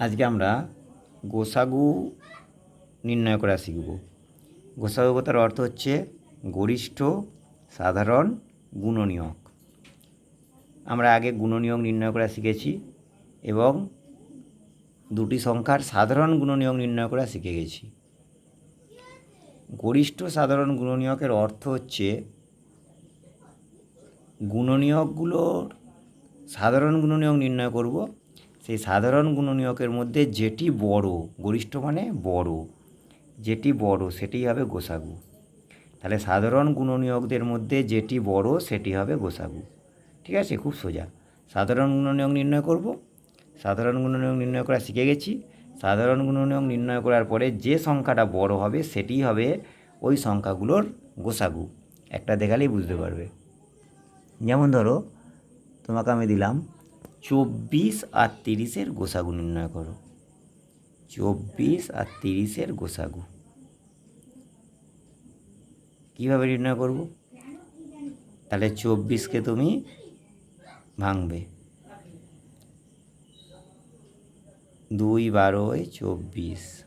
আজকে আমরা গোসাগু নির্ণয় করা শিখব গোসাগু কথার অর্থ হচ্ছে গরিষ্ঠ, সাধারণ, গুণনীয়ক। আমরা আগে গুণনীয়ক নির্ণয় করা শিখেছি এবং দুটি সংখ্যার সাধারণ গুণনীয়ক নির্ণয় করা শিখে গেছি। গরিষ্ঠ, সাধারণ, গুণনীয়কের অর্থ হচ্ছে গুণনীয়কগুলোর সাধারণ গুণনীয়ক নির্ণয় করব সেই সাধারণ গুণনীয়কের মধ্যে যেটি বড়, গরিষ্ঠ মানে বড়, যেটি বড় সেটি হবে গোসাগু। তাহলে সাধারণ গুণনীয়কদের মধ্যে যেটি বড় সেটি হবে গোসাগু। ঠিক আছে? খুব সোজা। সাধারণ গুণনীয়ক নির্ণয় করব। সাধারণ গুণনীয়ক নির্ণয় করা শিখে গেছি। সাধারণ গুণনীয়ক নির্ণয় করার পরে যে সংখ্যাটা বড় হবে সেটি হবে ওই সংখ্যাগুলোর গোসাগু। একটা দেখালেই বুঝতে পারবে। যেমন ধরো, তোমাকে আমি দিলাম চব্বিশ আর তিরিশের গোসাগু নির্ণয় করো। চব্বিশ আর তিরিশের গোসাগু। কীভাবে নির্ণয় করব? তাহলে চব্বিশকে তুমি ভাঙবে। দুই বারোয় চব্বিশ।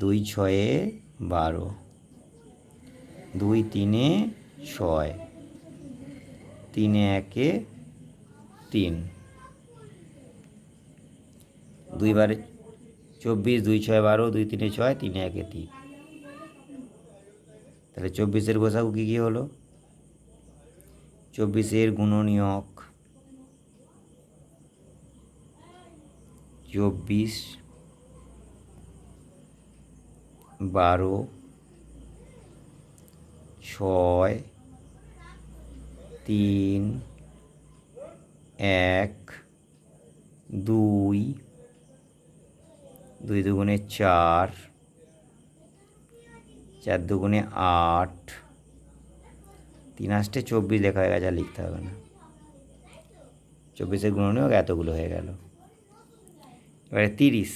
দুই ছয়ে বারো। দুই তিনে ছয়। তিনে একে তিন। দুইবারে চব্বিশ, দুই ছয় বারো, দুই তিনে ছয়, তিনে একে তিন। তাহলে চব্বিশের গোসাগু কী কী হলো? চব্বিশের গুণনীয়ক চব্বিশ বারো, ছয়, তিন এক, দুই দুই দুগুণে চার চার দুগুণে আট, তিন আষ্টে চব্বিশ লেখা হয়ে গেছে লিখতে হবে না। চব্বিশের গুণনীয়ক এতগুলো হয়ে গেল। এবারে তিরিশ।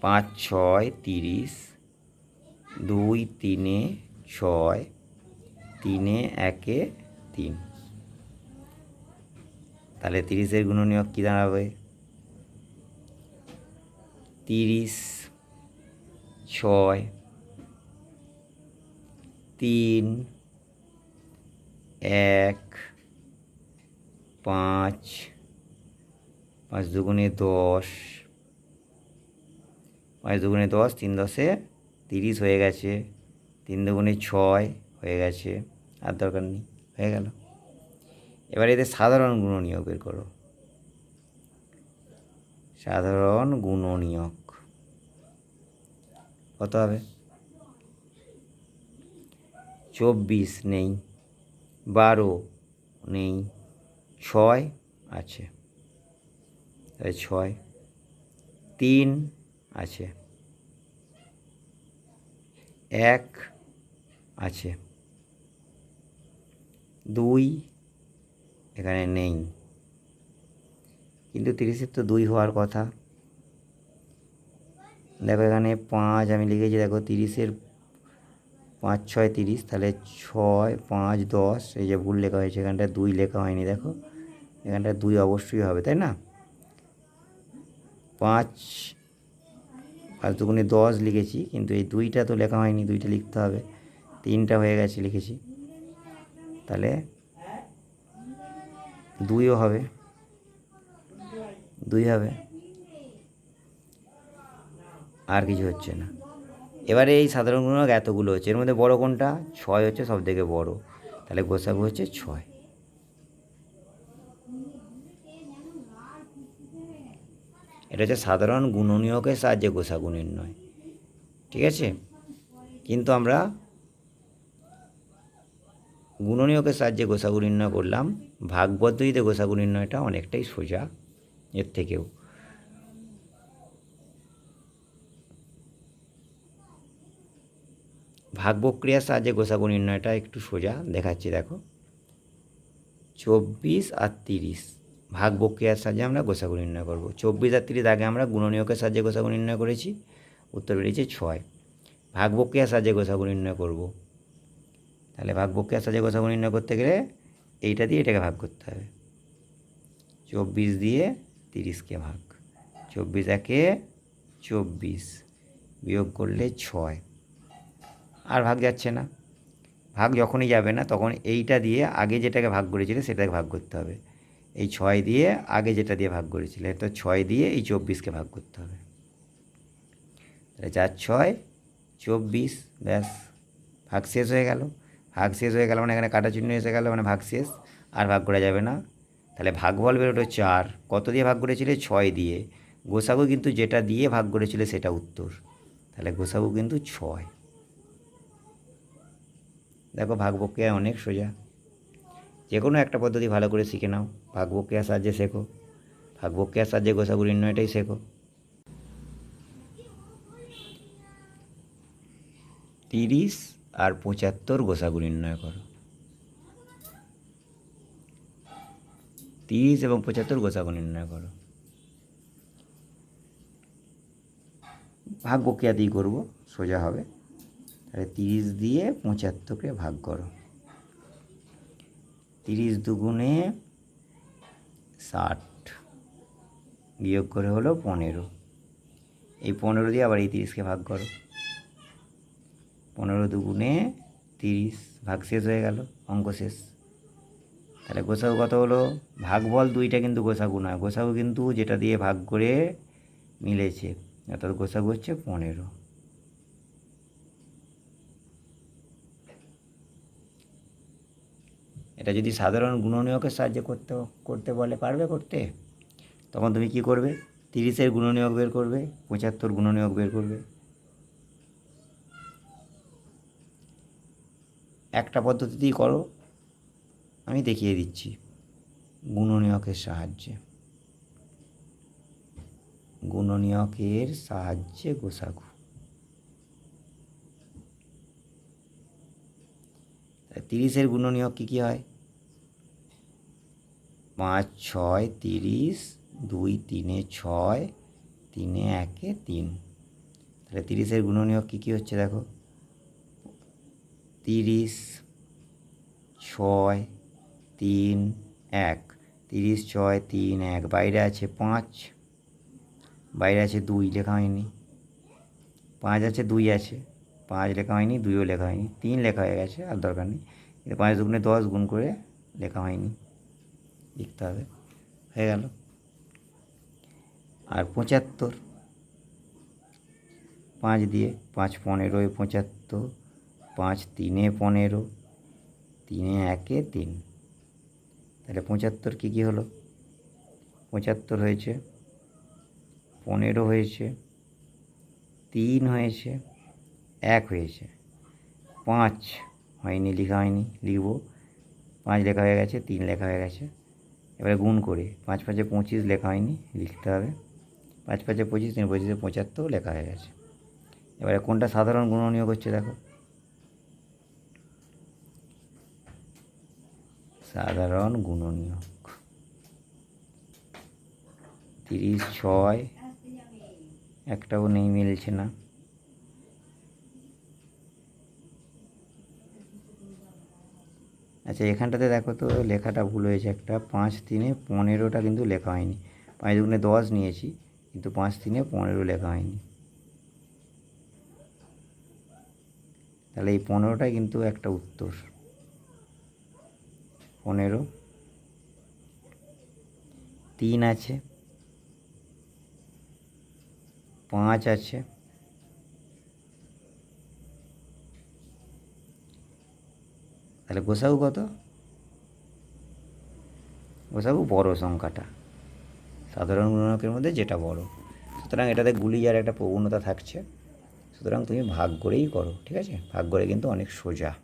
পাঁচ, ছয়, তিরিশ। দুই, তিনে ছয়, তিনে একে তিন। তাহলে তিরিশের গুণনীয়ক কী দাঁড়াবে? তিরিশ, ছয়, তিন, এক, পাঁচ পাঁচ দুগুণে দশ, পাঁচ দুগুণে দশ, তিন দশে তিরিশ হয়ে গেছে, তিন দুগুণে ছয় হয়ে গেছে, আর দরকার নেই, হয়ে গেল। এবার এদের সাধারণ গুণনীয়ক বের করো। সাধারণ গুণনীয়ক কত হবে? চব্বিশ নেই, বারো নেই, ছয় আছে। ছয়, তিন আছে। এক আছে। দুই এখানে নেই। কিন্তু তিরিশের তো দুই হওয়ার কথা। দেখো এখানে পাঁচ, আমি লিখেছি, দেখো তিরিশের পাঁচ, ছয়, তিরিশ, তাহলে ছয়, পাঁচ, দশ, এই যে ভুল লেখা হয়েছে এখানটা দুই লেখা হয়নি, দেখো। এখানটা দুই অবশ্যই হবে, তাই না? পাঁচ পাঁচ দুগুণে দশ লিখেছি, কিন্তু এই দুইটা তো লেখা হয়নি, দুইটা লিখতে হবে। তিনটা হয়ে গেছে লিখেছি। তাহলে দুইও হবে। দুই হবে। আর কিছু হচ্ছে না। এবারে এই সাধারণ গুণক এতগুলো হচ্ছে। এর মধ্যে বড় কোনটা? ছয় হচ্ছে সব থেকে বড়। তাহলে গোসাগু হচ্ছে ছয়। এটা হচ্ছে সাধারণ গুণনীয়কের সাহায্যে গোসাগু নির্ণয়। ঠিক আছে? কিন্তু আমরা গুণনীয়কের সাহায্যে গোসাগু নির্ণয় করলাম ভাগ গোসাগু নির্ণয়টা অনেকটাই সোজা, এর থেকেও। ভাগ সাহায্যে গোসাগু নির্ণয়টা একটু সোজা, দেখাচ্ছি দেখো। চব্বিশ আর তিরিশ ভাগ প্রক্রিয়ার সাহায্যে আমরা গোসাগু নির্ণয় করব। চব্বিশ আর তিরিশ আগে আমরা গুণনীয়কের সাহায্যে গোসাগু নির্ণয় করেছি, উত্তর বেরিয়েছে ছয়। ভাগ সাহায্যে গোসাগু নির্ণয় করব। তাহলে ভাগ প্রক্রিয়ার সাহায্যে গোসাগু নির্ণয় করতে গেলে এইটা দিয়ে এটাকে ভাগ করতে হবে। চব্বিশ দিয়ে তিরিশকে ভাগ। চব্বিশ একে চব্বিশ বিয়োগ করলে ছয়। আর ভাগ যাচ্ছে না। ভাগ যখনই যাবে না তখন এইটা দিয়ে আগে যেটাকে ভাগ করেছিলে সেটাকে ভাগ করতে হবে। এই ছয় দিয়ে আগে যেটা দিয়ে ভাগ করেছিলে তো ছয় দিয়ে এই চব্বিশকে ভাগ করতে হবে। তাহলে চার ছয়, চব্বিশ, ব্যাস, ভাগ শেষ হয়ে গেল। ভাগ শেষ হয়ে গেল মানে এখানে কাটা চিহ্ন এসে গেল মানে ভাগ শেষ, আর ভাগ করা যাবে না। তাহলে ভাগফল বেরোলো চার, কত দিয়ে ভাগ করেছিলে? ছয় দিয়ে। গোসাগু কিন্তু যেটা দিয়ে ভাগ করেছিলে সেটা উত্তর। তাহলে গোসাগু কিন্তু ছয়। দেখো ভাগ অনেক সোজা। যে কোনো একটা পদ্ধতি ভালো করে শিখে নাও। ভাগ প্রক্রিয়ার সাহায্যে শেখো। ভাগ সাহায্যে গোসাগু নির্ণয়টাই শেখো। তিরিশ আর পঁচাত্তর গোসাগু নির্ণয় করো। তিরিশ এবং পঁচাত্তর গোসাগু নির্ণয় করো। ভাগ প্রক্রিয়াতেই করব, সোজা হবে। তাহলে তিরিশ দিয়ে পঁচাত্তরকে ভাগ করো। তিরিশ দুগুণে ষাট বিয়োগ করে হলো পনেরো। এই পনেরো দিয়ে আবার এই তিরিশকে ভাগ করো। পনেরো দুগুণে তিরিশ, ভাগ শেষ হয়ে গেল, অঙ্ক শেষ। তাহলে গোসাগু কত হলো? ভাগ বল দুইটা কিন্তু গোসাগু নয়, গোসাগু কিন্তু যেটা দিয়ে ভাগ করে মিলেছে, অর্থাৎ গোসাগু হচ্ছে পনেরো। এটা যদি সাধারণ গুণনীয়কের সাহায্যে করতে করতে বলে, পারবে করতে? তখন তুমি কি করবে? তিরিশের গুণনীয়ক বের করবে, পঁচাত্তর গুণনীয়ক বের করবে। একটা পদ্ধতিতেই করো। আমি দেখিয়ে দিচ্ছি। গুণনীয়কের সাহায্যে। গুণনীয়কের সাহায্যে গোসাগু। তিরিশের গুণনীয়ক কী কী হয়? পাঁচ, ছয়, তিরিশ, দুই, তিনে ছয়, তিনে একে তিন। তাহলে তিরিশের গুণনীয়ক কী কী হচ্ছে দেখো? তিরিশ, ছয়, তিন, এক। তিরিশ, ছয়, তিন, এক। বাইরে আছে পাঁচ। বাইরে আছে দুই, লেখা হয়নি। পাঁচ আছে দুই আছে। পাঁচ লেখা হয়নি, দুইও লেখা হয়নি। তিন লেখা হয়ে গেছে, আর দরকার নেই। কিন্তু পাঁচ দুগুণে দশ গুণ করে লেখা হয়নি। লিখতে হবে। হয়ে গেল। আর পঁচাত্তর। পাঁচ দিয়ে পাঁচ পনেরোয় পঁচাত্তর। পাঁচ, তিনে পনেরো, তিনে একে তিন। তাহলে পঁচাত্তর কী কী হলো? পঁচাত্তর হয়েছে, পনেরো হয়েছে, তিন হয়েছে, এক হয়েছে। পাঁচ হয়নি, লেখা হয়নি, লিখব। পাঁচ লেখা হয়ে গেছে, তিন লেখা হয়ে গেছে। এবারে গুণ করে। পাঁচ পাঁচে পঁচিশ লেখা হয়নি, লিখতে হবে। পাঁচ পাঁচে পঁচিশ, তিন পঁচিশে পঁচাত্তর লেখা হয়ে গেছে। এবারে কোনটা সাধারণ গুণনীয়ক করছে দেখো। সাধারণ গুণনীয়ক। তিরিশ, ছয়, একটাও নেই, মিলছে না। আচ্ছা এখানটাতে দেখো তো, লেখাটা ভুল হয়েছে একটা। পাঁচ তিনে পনেরোটা কিন্তু লেখা হয়নি। পাঁচ দুগুণে দশ নিয়েছি, কিন্তু পাঁচ তিনে পনেরো লেখা হয়নি। তাহলে এই পনেরোটা কিন্তু একটা উত্তর। পনেরো। তিন আছে। পাঁচ আছে। তাহলে গোসাগু কত? গোসাগু বড় সংখ্যাটা। সাধারণ গুণকের মধ্যে যেটা বড়। সুতরাং এটাতে গুলি যাওয়ার একটা প্রবণতা থাকছে। সুতরাং তুমি ভাগ করেই করো, ঠিক আছে? ভাগ করে কিন্তু অনেক সোজা।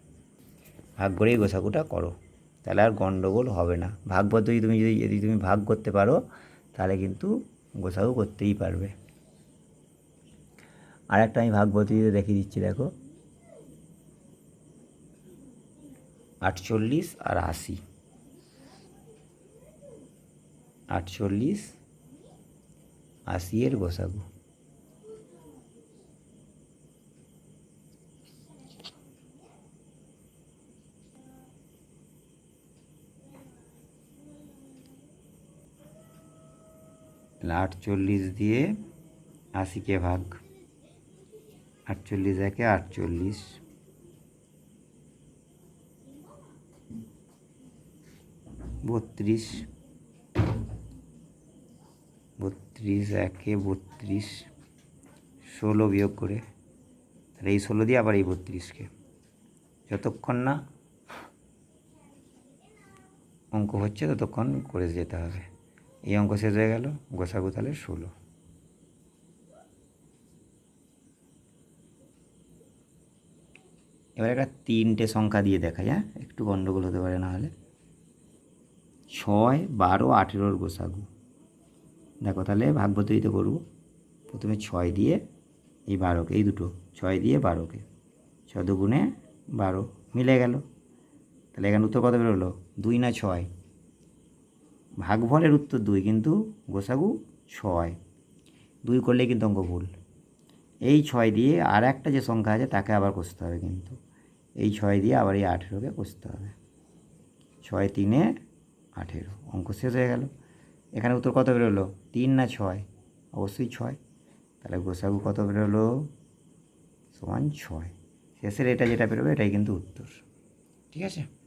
ভাগ করেই গোসাগুটা করো। তাহলে আর গণ্ডগোল হবে না। ভাগ পদ্ধতি তুমি যদি যদি তুমি ভাগ করতে পারো, তাহলে কিন্তু গোসাগু করতেই পারবে। আর একটা আমি ভাগ পদ্ধতিতে দেখিয়ে দিচ্ছি, দেখো। আটচল্লিশ আর আশি। আটচল্লিশ, আশি এর গোসাগু তাহলে আটচল্লিশ দিয়ে আশিকে ভাগ। আটচল্লিশ একে আটচল্লিশ। বত্রিশ। বত্রিশ একে বত্রিশ। ষোলো বিয়োগ করে। তাহলে এই ষোলো দিয়ে আবার এই বত্রিশকে। যতক্ষণ না অঙ্ক হচ্ছে ততক্ষণ করে যেতে হবে। এই অঙ্ক শেষ হয়ে গেল। গোসাগু তাহলে ষোলো। এবার একটা তিনটে সংখ্যা দিয়ে দেখাই হ্যাঁ? একটু গণ্ডগোল হতে পারে না হলে। ছয়, বারো, আঠেরোর গোসাগু দেখো তাহলে ভাগ পদ্ধতিতে তো করব প্রথমে ছয় দিয়ে এই বারোকে, এই দুটো, ছয় দিয়ে বারোকে। ছয় দুগুণে বারো, মিলে গেল। তাহলে এখানে উত্তর কত বেরোলো? দুই না ছয়? ভাগফলের উত্তর দুই, কিন্তু গোসাগু ছয়। দুই করলে কিন্তু অঙ্ক ভুল। এই ছয় দিয়ে আর একটা যে সংখ্যা আছে, তাকে আবার কষতে হবে কিন্তু। এই ছয় দিয়ে আবার এই আঠেরোকে কষতে হবে। ছয় তিনে আঠেরো। অঙ্ক শেষ হয়ে গেল। এখানে উত্তর কত বেরোলো? তিন না ছয়? অবশ্যই ছয়। তাহলে গোসাগু কত বেরোলো? সমান ছয়। শেষের এটা যেটা বেরোবে, এটাই কিন্তু উত্তর। ঠিক আছে?